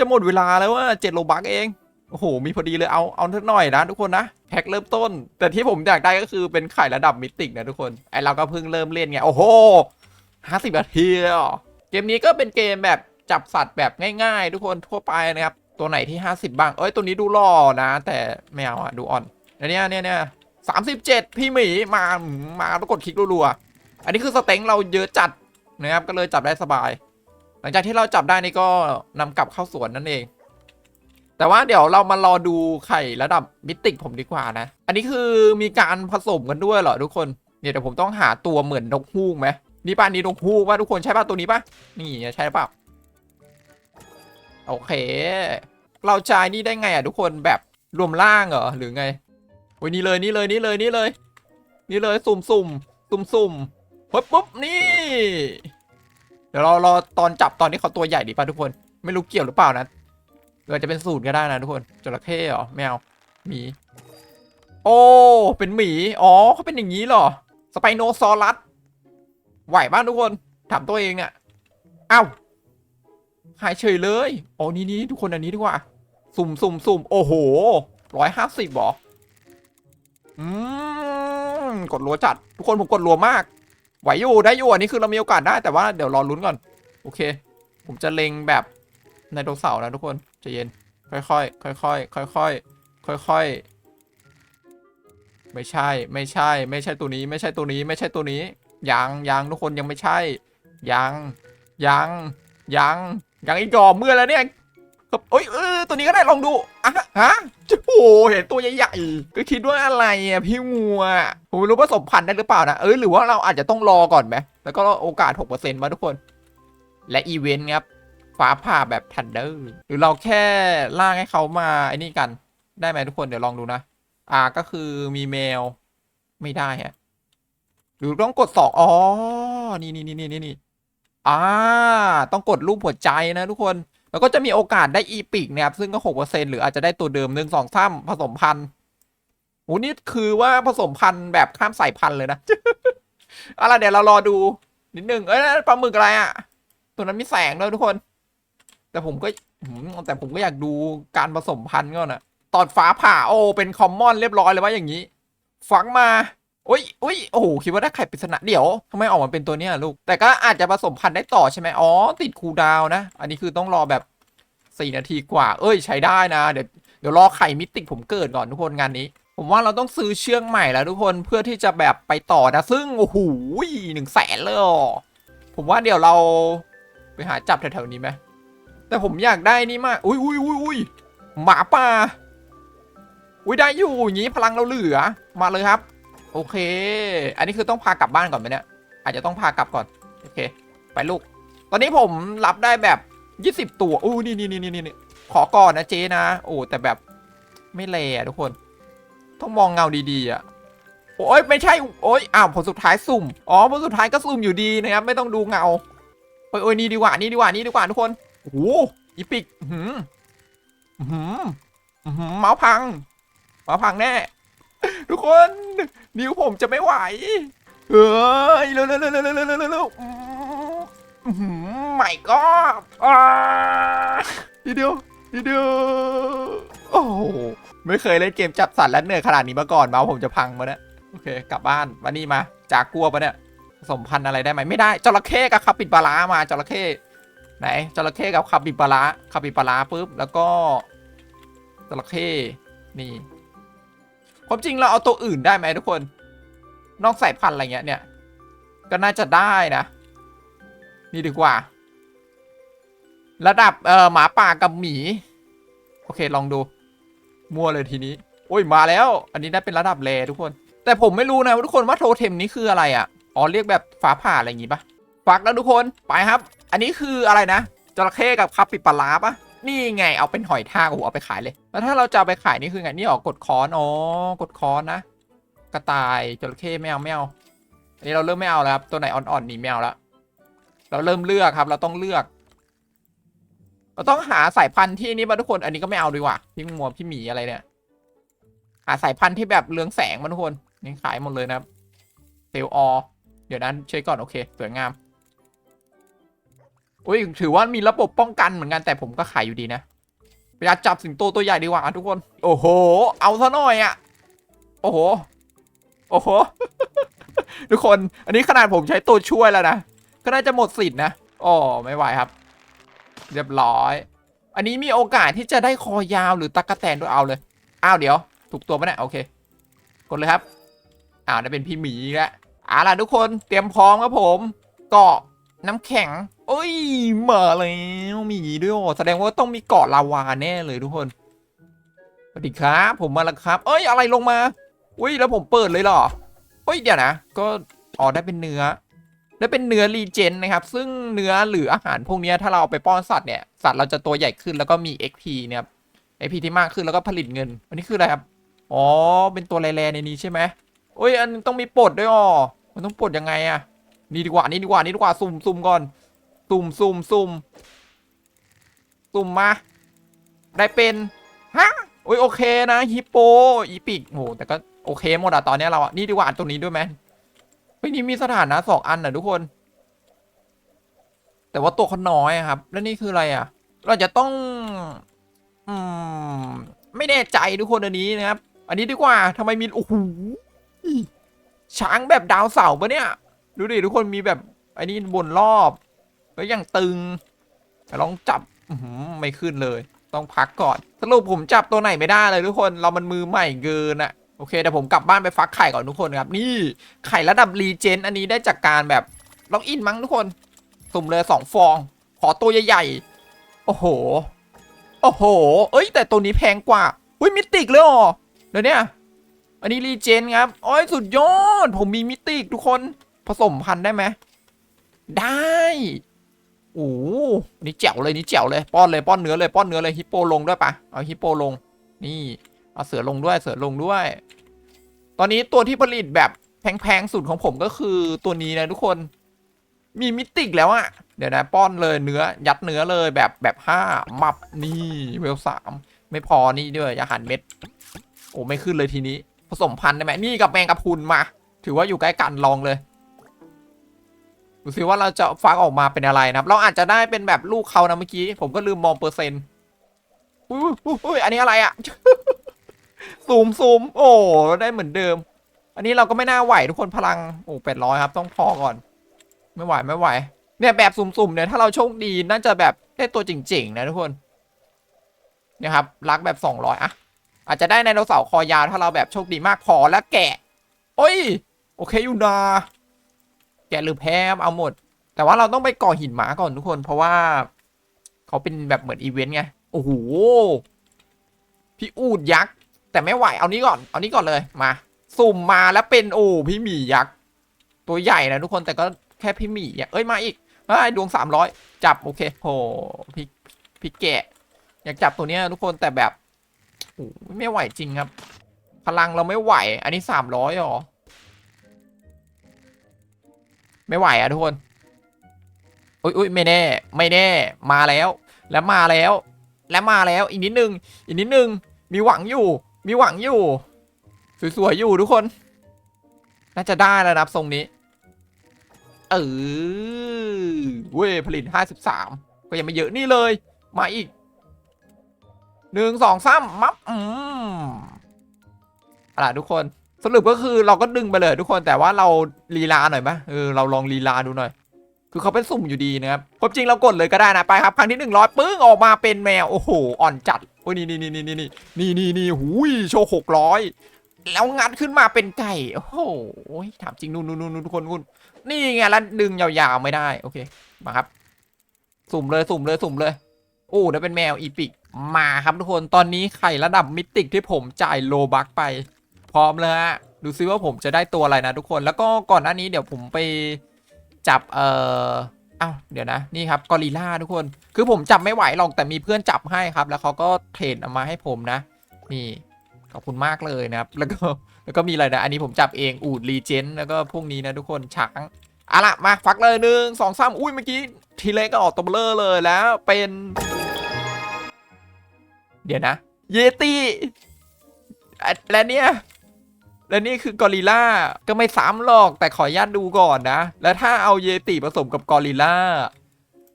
จะหมดเวลาแล้วว่าเจ็ดโลบักเอง โอ้โห มีพอดีเลยเอา เอาสักหน่อยนะทุกคนนะ แพ็คเริ่มต้น แต่ที่ผมอยากได้ก็คือเป็นไข่ระดับมิติกนะทุกคน ไอเราก็เพิ่งเริ่มเล่นไง โอ้โหห้าสิบนาทีแล้วเหรอเกมนี้ก็เป็นเกมแบบจับสัตว์แบบง่าย ๆ ทุกคนทั่วไปนะครับ ตัวไหนที่ 50 บ้าง เอ้ย ตัวนี้ดูหล่อนะ แต่ไม่เอาอะดูอ่อนอันเนี้ยเนี่ยเนี่ยสามสิบเจ็ดพี่หมีมา มาแล้วกดคลิกรัวๆ อันนี้คือสเต็งเราเยอะจัดนะครับ ก็เลยจับได้สบาย หลังจากที่เราจับได้นี่ก็นำกลับเข้าสวนนั่นเอง แต่ว่าเดี๋ยวเรามารอดูไข่ระดับมิติกผมดีกว่านะ อันนี้คือมีการผสมกันด้วยเหรอทุกคนเนี่ยเดี๋ยวผมต้องหาตัวเหมือนนกฮูกไหมนี่ป้านี่นกฮูกป่ะทุกคนใช่ป่ะตัวนี้ป่ะนี่ใช่ป่ะโอเค เราจายนี่ได้ไงอะทุกคนแบบรวมล่างเหรอหรือไงโอ้ยนี่เลยนี่เลยนี่เลยนี่เลย นี่เลยสุ่มสุ่มสุ่มสุ่มปุ๊บปุ๊บนี่ ดี๋ยวเรารอตอนจับตอนที่เขาตัวใหญ่ดีป่ะทุกคน ไม่รู้เกี่ยวหรือเปล่านะเออจะเป็นสูตรก็ได้นะทุกคนจระเข้เหรอแมวหมี โอ้เป็นหมีอ๋อเขาเป็นอย่างนี้เหรอสไปโนซอรัสไหวบ้างทุกคนถามตัวเองเนี่ยอ้าวหายเฉยเลยอ๋อนี่นี่ทุกคนอันนี้ดีกว่า สุ่มสุ่มสุ่มโอ้โหร้อยห้าสิบหรออืมกดรัวจัด ทุกคนผมกดรัวมาก ไหวอยู่ได้อยู่อันนี้คือเรามีโอกาสได้แต่ว่าเดี๋ยวรอลุ้นก่อน โอเค ผมจะเล็งแบบไดโนเสาร์นะทุกคนจะเย็น ค่อยๆค่อยๆค่อยๆค่อยๆไม่ใช่ไม่ใช่ ไม่ใช่ตัวนี้ ไม่ใช่ตัวนี้ ไม่ใช่ตัวนี้ยังยังทุกคนยังไม่ใช่ยังยังยังยังอีกก่อเมื่อแล้วเนี่ยครับเอ้ยเออตัวนี้ก็ได้ลองดู อะฮะโอ้เห็นตัวใหญ่ๆก็คิดว่าอะไรอะพี่งัวผมไม่รู้ผสมพันธุ์ได้หรือเปล่านะเอ้ยหรือว่าเราอาจจะต้องรอก่อนไหมแล้วก็โอกาส 6%มาทุกคน และอีเวนต์ครับฟ้าผ่าแบบทันเดอร์หรือเราแค่ล่างให้เขามาไอ้นี่กันได้ไหมทุกคนเดี๋ยวลองดูนะ อ่าก็คือมีเมลไม่ได้ฮะหรือต้องกดสองอ๋อนี่นี่นี่นี่นี่นี่อ่า ต้องกดรูปหัวใจนะทุกคน แล้วก็จะมีโอกาสได้อีปิกนะครับ ซึ่งก็หกเปอร์เซ็นหรืออาจจะได้ตัวเดิมหนึ่งสองสามผสมพันธุ์โหนี่คือว่าผสมพันธุ์แบบข้ามสายพันธุ์เลยนะอะไรเดี๋ยวเรารอดูนิดนึงเอ้ยปลาหมึกอะไรอะตัวนั้นมีแสงด้วยทุกคน แต่ผมก็แต่ผมก็อยากดูการผสมพันธุ์ก่อนอะตอนฟ้าผ่าโอ้เป็นคอมมอนเรียบร้อยเลยว่าอย่างนี้ฝังมา อุ้ยอุ้ยโอ้โหคิดว่าได้ไข่ปริศนาเดี๋ยวทำไมออกมาเป็นตัวเนี้ยลูก แต่ก็อาจจะผสมพันธุ์ได้ต่อใช่ไหมอ๋อ ติดคูลดาวนะ อันนี้คือต้องรอแบบสี่นาทีกว่า เอ้ย ใช้ได้นะ เดี๋ยวเดี๋ยวรอไข่มิติผมเกิดก่อนทุกคนงานนี้ ผมว่าเราต้องซื้อเชือกใหม่แล้วทุกคนเพื่อที่จะแบบไปต่อนะ ซึ่งโอ้โหหนึ่งแสนเลยอผมว่าเดี๋ยวเราไปหาจับแถวๆนี้ไหมแต่ผมอยากได้นี่มาก อุ้ยอุ้ยอุ้ยอุ้ยหมาป่าอุ้ยได้อยู่อย่างนี้พลังเราเหลือมาเลยครับ โอเค อันนี้คือต้องพากลับบ้านก่อนไหมเนี่ย อาจจะต้องพากลับก่อน โอเค ไปลูก ตอนนี้ผมรับได้แบบยี่สิบตัวอู้นี่นี่นี่นี่นี่ขอก่อนนะเจนะ โอ้แต่แบบไม่เลอะทุกคน ต้องมองเงาดีๆอะ โอ้ยไม่ใช่ โอ้ยอ้าวผลสุดท้ายสุ่ม อ๋อผลสุดท้ายก็สุ่มอยู่ดีนะครับ ไม่ต้องดูเงา โอ้ยโอ้ยนี่ดีกว่า นี่ดีกว่า นี่ดีกว่าทุกคน โอ้โหอีปิกหืมหืมหือเมาพัง เมาพังแน่ ทุกคน นิ้วผมจะไม่ไหว เฮ้ยเร็วเร็วเร็วเร็วเร็วเร็วไม่ก็ทีเดียวทีเดียวโอ้ไม่เคยเล่นเกมจับสัตว์และเหนื่อยขนาดนี้มาก่อนมาผมจะพังมาเนี่ยโอเค กลับบ้านมานี้มาจากกลัวปะเนี่ยสมพันธ์อะไรได้ไหมไม่ได้จระเข้กับคาปิบาร่ามาจระเข้ไหนจระเข้กับคาปิบาลาาคาปิบาร่าปุ๊บแล้วก็จระเข้นี่ ความจริงเราเอาตัวอื่นได้ไหมทุกคน นอกสายพันธุ์อะไรเงี้ยเนี่ย ก็น่าจะได้นะ นี่ดีกว่า ระดับเอ่อหมาป่ากับหมี โอเคลองดู มั่วเลยทีนี้ โอ้ยมาแล้ว อันนี้ได้เป็นระดับแรทุกคน แต่ผมไม่รู้นะทุกคนว่าโทเทมนี้คืออะไรอะ อ๋อเรียกแบบฟ้าผ่าอะไรอย่างงี้ปะฟักแล้วทุกคนไปครับ อันนี้คืออะไรนะจระเข้กับคาปิปลาร้าปะ นี่ไงเอาเป็นหอยทากโอ้โหเอาไปขายเลย แล้วถ้าเราจะเอาไปขายนี่คือไงนี่ออกกดคอนอ๋อกดคอนนะ กระต่ายจระเข้ไม่เอาไม่เอาอันนี้เราเริ่มไม่เอาแล้วครับตัวไหนอ่อนๆนี่ไม่เอาแล้วเราเริ่มเลือกครับ เราต้องเลือก เราต้องหาสายพันธุ์ที่นี่มาทุกคน อันนี้ก็ไม่เอาดีกว่าพี่มัวพี่หมีอะไรเนี่ยหาสายพันธุ์ที่แบบเรืองแสงมาทุกคนนี่ขายหมดเลยนะครับเซลออเดี๋ยวนั้นเช็คก่อนโอเคสวยงาม อุ้ยถือว่ามีระบบป้องกันเหมือนกันแต่ผมก็ขายอยู่ดีนะไปอยาจับสิงโตตัวใหญ่ดีกว่าทุกคน โอ้โห เอาซะหน่อยอะโอ้โห โอ้โห ทุกคน อันนี้ขนาดผมใช้ตัวช่วยแล้วนะ ก็น่าจะหมดสิทธิ์นะอ๋อไม่ไหวครับ เรียบร้อย อันนี้มีโอกาสที่จะได้คอยาวหรือตะกะแตนด้วยเอาเลย อ้าวเดี๋ยว ถูกตัวปะเนี่ยโอเค กดเลยครับ อ้าวได้เป็นพี่หมีแล้วเอาล่ะทุกคน เตรียมพร้อมครับผม เกาะ น้ำแข็งเอ้ยมาแล้วมีด้วยโอแสดงว่าต้องมีเกาะลาวาแน่เลยทุกคนสวัสดีครับ ผมมาแล้วครับ เอ้ยอะไรลงมาอุ้ยแล้วผมเปิดเลยเหรอเอ้ยเดี๋ยวนะ ก็อ๋อได้เป็นเนื้อ ได้เป็นเนื้อรีเจนนะครับ ซึ่งเนื้อหรืออาหารพวกนี้ถ้าเราไปป้อนสัตว์เนี่ย สัตว์เราจะตัวใหญ่ขึ้นแล้วก็มี XP เนี่ยครับ XP ที่มากขึ้นแล้วก็ผลิตเงิน อันนี้คืออะไรครับ อ๋อ เป็นตัวแร่ในนี้ใช่ไหมโอ้ย อันต้องมีปลดด้วยอ๋อ มันต้องปลดยังไงอะ นี่ดีกว่านี่ดีกว่านี่ดีกว่าซุ่มซุ่มก่อนซุ่มซุ่มซุ่มซุ่มมา ได้เป็นฮะโอ้ยโอเคนะฮิปโปอีปิกโหแต่ก็โอเคหมดอะตอนนี้เราอะนี่ดีกว่าอันตัวนี้ด้วยไหมเฮ้ยนี่มีสถานะสองอันนะทุกคน แต่ว่าตัวเขาน้อยครับ แล้วนี่คืออะไรอะเราจะต้อง อืม ไม่แน่ใจทุกคนอันนี้นะครับ อันนี้ดีกว่าทำไมมีโอ้โหช้างแบบดาวเสาร์ปะเนี่ย ดูดิทุกคนมีแบบไอ้นี่บนรอบแล้วยังตึงลองจับไม่ขึ้นเลย ต้องพักก่อน สรุปผมจับตัวไหนไม่ได้เลยทุกคนเรามันมือใหม่เกินอะโอเคแต่ผมกลับบ้านไปฟักไข่ก่อนทุกคนครับ นี่ไข่ระดับรีเจนอันนี้ได้จากการแบบล็อกอินมั้งทุกคนสุ่มเลยสองฟอง ขอตัวใหญ่ๆ โอ้โห โอ้โห เอ้ย แต่ตัวนี้แพงกว่าอุ้ยมิติกเลยเหรอเดี๋ยวเนี้ยอันนี้รีเจนครับโอ้ยสุดยอด ผมมีมิติกทุกคน ผสมพันธุ์ได้ไหมได้โอ้นี่แจ๋วเลยนี่แจ๋วเลยป้อนเลยป้อนเนื้อเลยป้อนเนื้อเลยฮิปโปลงด้วยปะเอาฮิปโปลง นี่เอาเสือลงด้วยเสือลงด้วย ตอนนี้ตัวที่ผลิตแบบแพงๆสุดของผมก็คือตัวนี้นะทุกคนมีมิติกแล้วอะเดี๋ยวนะป้อนเลยเนื้อยัดเนื้อเลยแบบแบบห้ามับนี่เวลสามไม่พอนี่ด้วยอาหารเม็ด โอ้ไม่ขึ้นเลยทีนี้ ผสมพันธุ์ได้ไหมนี่กับแมงกะพุนมา ถือว่าอยู่ใกล้กันลองเลย ดูสิว่าเราจะฟักออกมาเป็นอะไรนะครับ เราอาจจะได้เป็นแบบลูกเขานะเมื่อกี้ ผมก็ลืมมองเปอร์เซ็นต์อุ้ยอุ้ย,อ,ยอันนี้อะไรอะซูมซูมโอ้ได้เหมือนเดิม อันนี้เราก็ไม่น่าไหวทุกคนพลังโอ้แปดร้อยครับ ต้องพอก่อน ไม่ไหวไม่ไหว เนี่ยแบบสุ่มๆเนี่ยถ้าเราโชคดีน่าจะแบบได้ตัวจริงๆนะทุกคนเนี่ยครับรักแบบสองร้อยอะอาจจะได้ไดโนเสาร์คอยาวถ้าเราแบบโชคดีมากพอแล้วแกะ โอ้ย โอเคอยู่นา แกะหรือแพ้เอาหมด แต่ว่าเราต้องไปก่อหินหมาก่อนทุกคน เพราะว่าเขาเป็นแบบเหมือนอีเวนต์ไง โอ้โห พี่อูดยักษ์ แต่ไม่ไหว เอานี้ก่อน เอานี้ก่อนเลย มา สุ่มมาแล้วเป็นโอ้พี่หมียักษ์ ตัวใหญ่นะทุกคน แต่ก็แค่พี่หมีอะเอ้ย มาอีกเอ้ดวงสามร้อยจับ โอเคโหพี่พี่แกะ อยากจับตัวเนี้ยทุกคน แต่แบบโอ้ไม่ไหวจริงครับ พลังเราไม่ไหว อันนี้สามร้อยหรอ ไม่ไหวอะทุกคนอุ้ยอุ้ยไม่แน่ ไม่แน่ มาแล้ว แล้วมาแล้ว แล้วมาแล้ว อีกนิดนึง อีกนิดนึง มีหวังอยู่ มีหวังอยู่ สวยๆอยู่ทุกคน น่าจะได้แล้วนะครับทรงนี้ เออเว้ยผลิตห้าสิบสามก็ยังไม่เยอะนี่เลย มาอีกหนึ่งสองสามมับอืมอาล่ะทุกคน สรุปก็คือเราก็ดึงไปเลยทุกคนแต่ว่าเราลีลาหน่อยไหมเออเราลองลีลาดูหน่อย คือเขาเป็นสุ่มอยู่ดีนะครับความจริงเรากดเลยก็ได้นะไปครับครั้งที่หนึ่งร้อยปึ้งออกมาเป็นแมวโอ้โหอ่อนจัดโอ้ยนี่นี่นี่นี่นี่นี่นี่นี่นี่หูยโชว์หกร้อยแล้วงัดขึ้นมาเป็นไก่โอ้โหถามจริงนู่นนู่นนู่นทุกคนนู่นนี่ไงแล้วดึงยาวๆไม่ได้โอเคมาครับ สุ่มเลยสุ่มเลยสุ่มเลยโอ้แล้วเป็นแมวอีพิกมาครับทุกคนตอนนี้ไข่ระดับมิติกที่ผมจ่ายโลบักไป ร้อมแล้วฮะดูซิว่าผมจะได้ตัวอะไรนะทุกคนแล้วก็ก่อนหน้านี้เดี๋ยวผมไปจับเอ่ออ้าวเดี๋ยวนะนี่ครับกอริล่าทุกคน คือผมจับไม่ไหวหรอกแต่มีเพื่อนจับให้ครับ แล้วเขาก็เทรนเอามาให้ผมนะ นี่ขอบคุณมากเลยนะครับ แล้วก็แล้วก็มีอะไรนะอันนี้ผมจับเองอูดรีเจนแล้วก็พวกนี้นะทุกคนช้างเอาละมาฟักเลยหนึ่งสองสามอุ้ยเมื่อกี้ทีเล็กก็ออกตัวเบลอเลยแล้วเป็น เดี๋ยวนะ เยตี้และเนี่ย และนี่คือกอริล่าก็ไม่ซ้ำหรอกแต่ขออนุญาตดูก่อนนะ แล้วถ้าเอาเยติผสมกับกอริล่า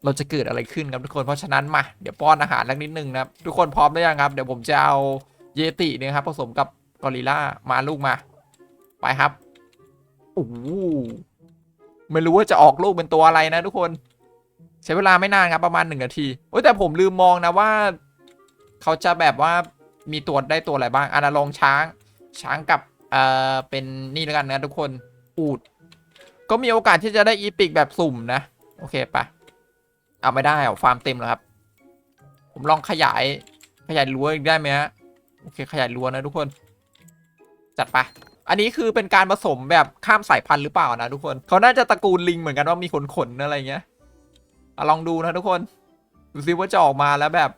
เราจะเกิดอะไรขึ้นครับทุกคนเพราะฉะนั้นมาเดี๋ยวป้อนอาหารสักนิดนึงนะครับทุกคนพร้อมหรือยังครับ เดี๋ยวผมจะเอาเยติเนี่ยครับผสมกับกอริล่ามาลูกมา ไปครับโอ้ไม่รู้ว่าจะออกลูกเป็นตัวอะไรนะ ทุกคน ใช้เวลาไม่นานครับประมาณหนึ่งนาทีโอ้แต่ผมลืมมองนะว่า เขาจะแบบว่ามีตัวได้ตัวอะไรบ้างอานาลองช้างช้างกับ เอ่อเป็นนี่แล้วกันนะทุกคนอูด ก็มีโอกาสที่จะได้อีพิกแบบสุ่มนะ โอเคปะเอาไม่ได้เอาฟาร์มเต็มแล้วครับ ผมลองขยายขยายรั้วอีกได้ไหมฮะโอเคขยายรั้วนะทุกคน จัดไปอันนี้คือเป็นการผสมแบบข้ามสายพันธุ์หรือเปล่านะทุกคนเขาน่าจะตระกูลลิงเหมือนกันว่ามีขนขนอะไรเงี้ยอลองดูนะทุกคนดูซิว่าจะออกมาแล้วแบบ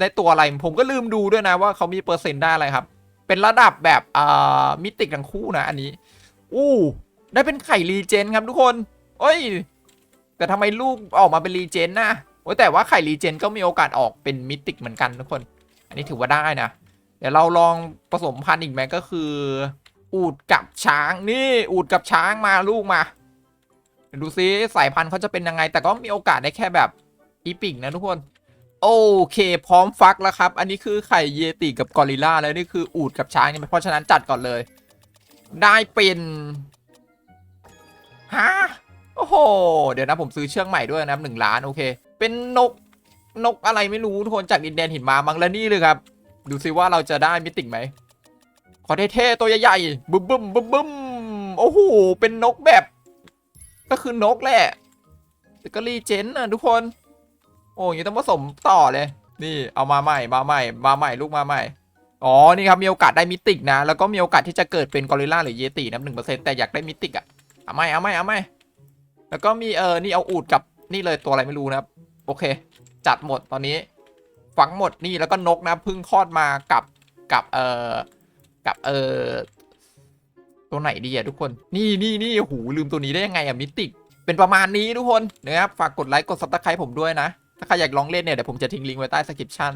ได้ตัวอะไรผมก็ลืมดูด้วยนะว่าเขามีเปอร์เซ็นต์ได้อะไรครับ เป็นระดับแบบอ่ามิติทั้งคู่นะอันนี้ อู้ ได้เป็นไข่รีเจนครับทุกคนเอ้ย แต่ทำไมลูกออกมาเป็นรีเจนนะโอ้แต่ว่าไข่รีเจนก็มีโอกาสออกเป็นมิติเหมือนกันทุกคน อันนี้ถือว่าได้นะ เดี๋ยวเราลองผสมพันธุ์อีกไหมก็คือ อูดกับช้างนี่อูดกับช้างมาลูกมาดูซิสายพันธุ์เขาจะเป็นยังไง แต่ก็มีโอกาสได้แค่แบบอีปิกนะทุกคน โอเค พร้อมฟักแล้วครับ อันนี้คือไข่เยติกับกอริลลาแล้วนี่คืออูดกับช้างเนี่ยเพราะฉะนั้นจัดก่อนเลย ได้เป็นฮะโอ้โห เดี๋ยวนะผมซื้อเชือกใหม่ด้วยนะหนึ่งล้านโอเค เป็นนกนกอะไรไม่รู้ทุกคนจากดินแดนหินมามังและนี่เลยครับ ดูซิว่าเราจะได้มิติไหม ขอเท่ๆตัวใหญ่ๆบึ้มบึ้มบึ้มบึ้มโอ้โห เป็นนกแบบ ก็คือนกแหละแต่ก็รีเจนนะทุกคน โอ้ยต้องผสมต่อเลย นี่เอามาใหม่มาใหม่มาใหม่ลูกมาใหม่อ๋อ นี่ครับ มีโอกาสได้มิติกนะ แล้วก็มีโอกาสที่จะเกิดเป็นกอริลลาหรือเยตินะหนึ่งเปอร์เซ็นต์แต่อยากได้มิติกอะเอาไม่เอาไม่เอาไม่แล้วก็มีเออ นี่เอาอูดกับนี่เลยตัวอะไรไม่รู้นะครับ โอเค จัดหมดตอนนี้ ฝังหมดนี่แล้วก็นกนะพิ่งคลอดมากับกับเออกับเออตัวไหนดีอะทุกคน นี่นี่นี่โอ้โหูลืมตัวนี้ได้ยังไงอะมิติก เป็นประมาณนี้ทุกคนนะครับ ฝากกดไลค์กดซับสไครต์ผมด้วยนะ ถ้าใครอยากลองเล่นเนี่ยเดี๋ยวผมจะทิ้งลิงก์ไว้ใต้สคริปชั่น